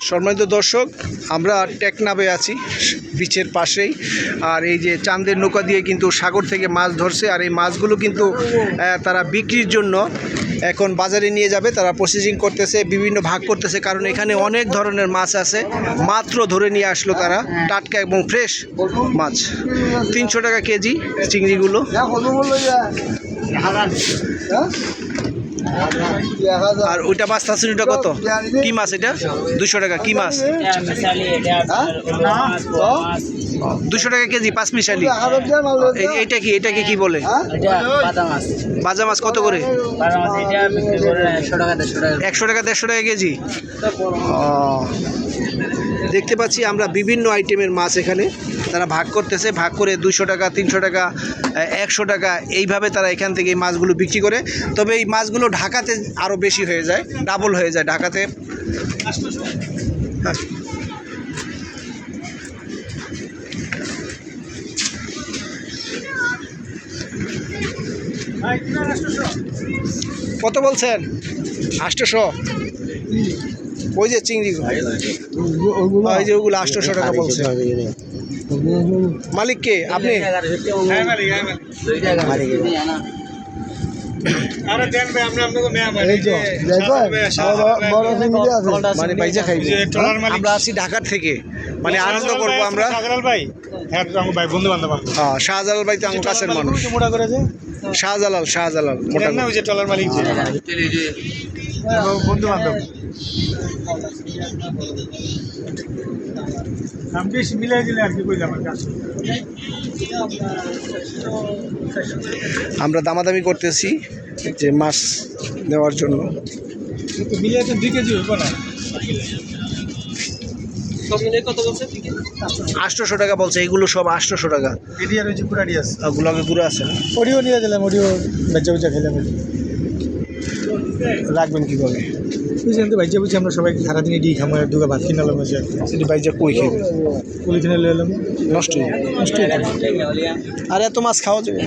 সম্মানিত দর্শক, আমরা টেকনাবে আছি, বিচের পাশেই। আর এই যে চাঁদের নৌকা দিয়ে কিন্তু সাগর থেকে মাছ ধরছে, আর এই মাছগুলো কিন্তু তারা বিক্রির জন্য এখন বাজারে নিয়ে যাবে। তারা প্রসেসিং করতেছে, বিভিন্ন ভাগ করতেছে, কারণ এখানে অনেক ধরনের মাছ আছে। মাত্র ধরে নিয়ে আসলো তারা, টাটকা এবং ফ্রেশ মাছ। তিনশো টাকা কেজি চিংড়িগুলো। আর ওইটা মাছ থাকছে ওইটা কত? কি মাছ এটা? দুশো টাকা, কি মাছ? এটা এটা। দুশো টাকা কেজি, পাঁচ মিশালি। এইটা কি এটাকে কি বলে? এটা বাজা মাছ কত করে? এটা একশো টাকা, দেড়শো টাকা কেজি। দেখতে পাচ্ছি আমরা বিভিন্ন আইটেমের মাছ এখানে। তারা ভাগ করতেছে ভাগ করে দুশো টাকা তিনশো টাকা একশো টাকা এইভাবে তারা এখান থেকে এই মাছগুলো বিক্রি করে। তবে এই মাছগুলো ঢাকাতে আরও বেশি হয়ে যায় ডাবল হয়ে যায় ঢাকাতে। হ্যাঁ। কত বলছেন? আষ্টশো ওই যে চিংড়ি ওই যে ওগুলো আষ্টশো টাকা বলছে। মালিক। কে আপনি মানে আমরা আছি ঢাকার থেকে। মানে আনন্দ করব আমরা। ভাই। হ্যাঁ ভাই বন্ধু বান্ধব হ্যাঁ শাহজালাল ভাই তো আমার কাছের মানুষ। শাহজালাল শাহজালাল মোটা না ওই যে টলার মালিক যে। বন্ধু বান্ধব বেশ মিলাই দিলে আর কি আমরা দামাদামি করতেছি যে মাছ দেওয়ার জন্য। মিলিয়ে দুই কেজি হইব না। আটশোশো টাকা বলছে এগুলো সব আটশোশো টাকা। আছে গুলাকে গুঁড়ো আছে না? ওডিও নিয়ে দিলাম ওডিও বেচা বেচা খেলাম রাখবেন কীভাবে? বুঝলেন তো ভাইজা বুঝছি আমরা সবাই সারাদিন এডি খামো আর দুগা ভাত কিনে এলাম আছে সেটি বাইজা কই খেয়ে পলিথিনে লয়ে এলাম? নষ্ট হয়ে যাবে। আর এত মাছ খাওয়া যাবে?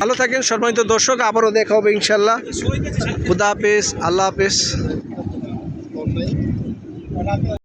ভালো থাকেন সম্মানিত দর্শক আবারও দেখা হবে ইনশাল্লাহ খুদা হাফেজ আল্লাহ হাফেজ।